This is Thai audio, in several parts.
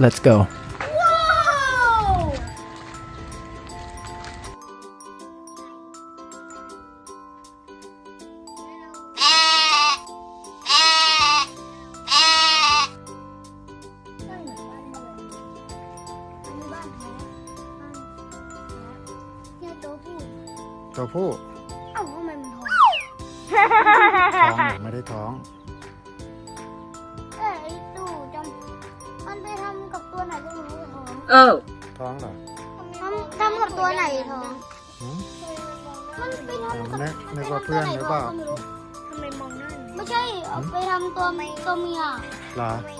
let's go ว้าวเนี่ยตัวผู้ตัวผู้เอ้าทำไมมันท้องท้องหรือไม่ได้ท้อง ท้อง Oh. ท้องเหรอทำทำกับตัวไหนท้อง หืมมันไปทำกับนึกนึกว่าเพื่อนหรือเปล่า ทำไมมองหน้าไม่ใช่เอาไปทำตัวตัวเมีย เหรอแพ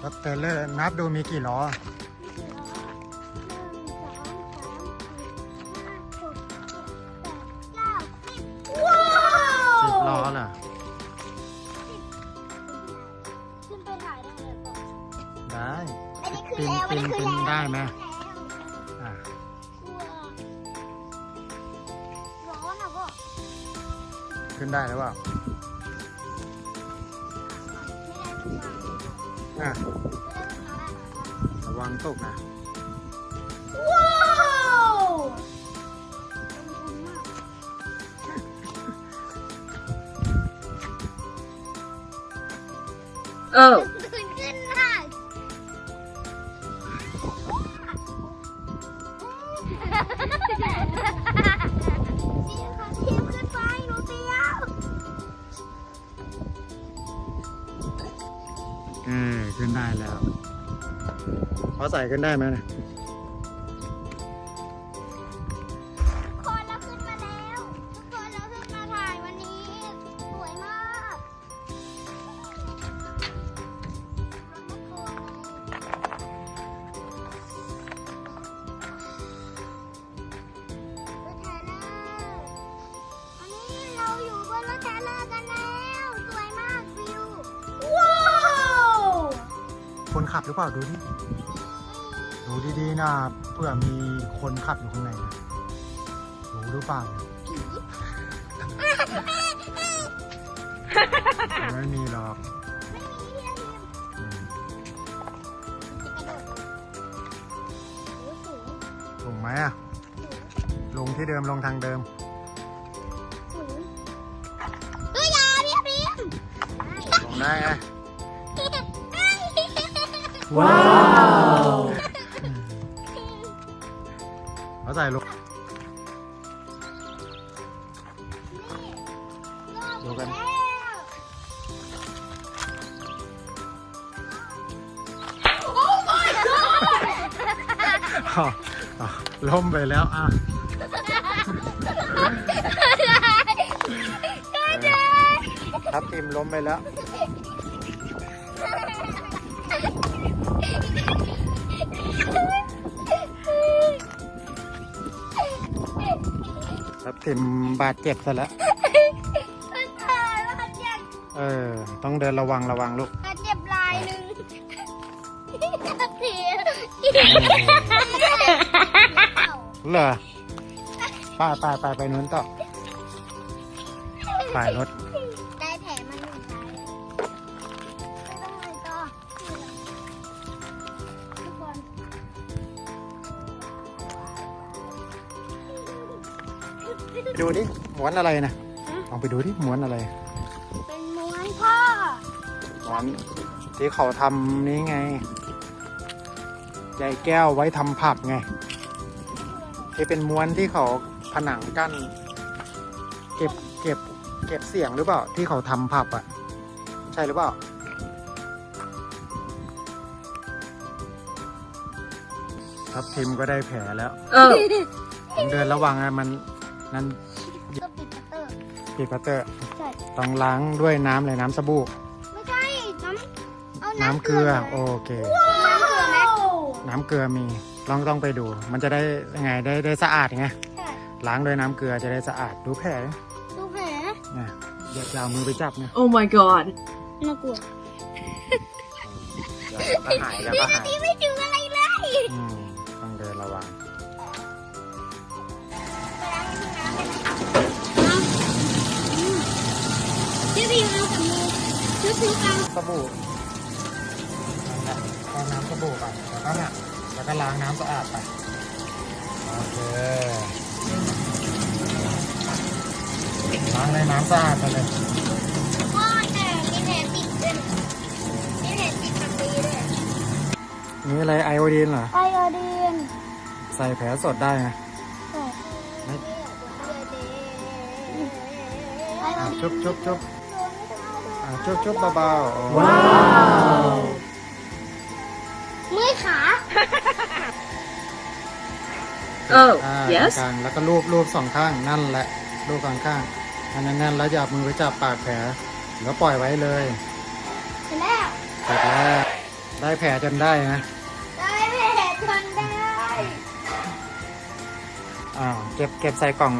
แล้วเตเลอร์นับดูมีกี่ล้อว้าวสิบล้อเหรอขึ้นไปถ่ายได้เลยก่อนได้อันนี้คือปีนแล้วอันปีนนี้คือปีนแล้วได้ไหมอะกลัวร้อนอะพ่อขึ้นได้หรือเปล่า อะไม่ได้ทุกวันระวังตกนะ ว้าวลง เออขึ้นได้แล้วพอใส่ขึ้นได้ไหมเนะ ขับหรือเปล่าดูดิดูดีๆนะเพื่อมีคนขับอยู่ข้างในนะรู้หรือเปล่าไม่มีหรอกไม่มีที่จะทีมอืมจะกระโดดโอ้สูงถูกไหมอะลงที่เดิมลงทางเดิมสูงเฮ้ยอยาพี่พิมลงได้ไง Wow. เขาใส่ลงดูกันอ้าวอ้าวล้มไปแล้วอะทับทีมล้มไปแล้ว ทับทีมบาดเจ็บซะแล้วเออ ต้องเดินระวังระวังลูกเจ็บลายหนึ่งทีเหรอไปไปไปไปนู้นต่อไปรถ ไปดูดิม้วนอะไรนะลองไปดูดิม้วนอะไร เป็นม้วนพ่อม้วนที่เขาทำนี้ไงใยแก้วไว้ทำผับไงที่เป็นม้วนที่เขาผนังกั้นเก็บเก็บเก็บเสียงหรือเปล่าที่เขาทำผับอะ ใช่หรือเปล่าทับทิมก็ได้แผลแล้ว Oh. ผมเดินระวังนะมัน นั้นก็ปิดประตูปีพัตเตอร์ใช่ ต้องล้างด้วยน้ำเลยน้ำสบู่ ไม่ใช่ น้ำเอาน้ำน้ำเกลือไหมโอเค น้ำเกลือไหมน้ำเกลือมีลองต้องไปดู มันจะได้ยังไงได้ได้สะอาดไง ใช่ ล้างด้วยน้ำเกลือจะได้สะอาด ดูแผลดิดูแผลนะอย่าอย่าเอามือไปจับนะ Oh my god. น่ากลัว เดี๋ยวก็หายแล้วก็หายนี่ไม่ถึงอะไรเลย อืม ชื่อพี่เอาสบู่นั่นแหละเอาน้ำสบู่ก่อนแล้วก็เนี่ยแล้วก็ล้างน้ำสะอาดไป โอเค ล้างในน้ำสะอาดไปเลยพ่อแต่มีแผลติดด้วยมีแผลติดทางนี้ด้วยนี่อะไรไอโอดีนเหรอ ไอโอดีน ใส่แผลสดได้ไหมไอโออะดีนชุบชุบชุบ อะชุบชุบเบาๆโอ้ว้าวเมื่อยขา Oh, อ่า yes. กลางๆแล้วก็ลูบลูบสองข้างนั่นแหละลูบข้างข้างๆอันนั้นแน่นแล้วจับมือไปจับปากแผลแล้วปล่อยไว้เลยเสร็จแล้วเสร็จแล้วได้แผลจนได้นะได้แผลทนได้ อ้าวเก็บเก็บใส่กล่อง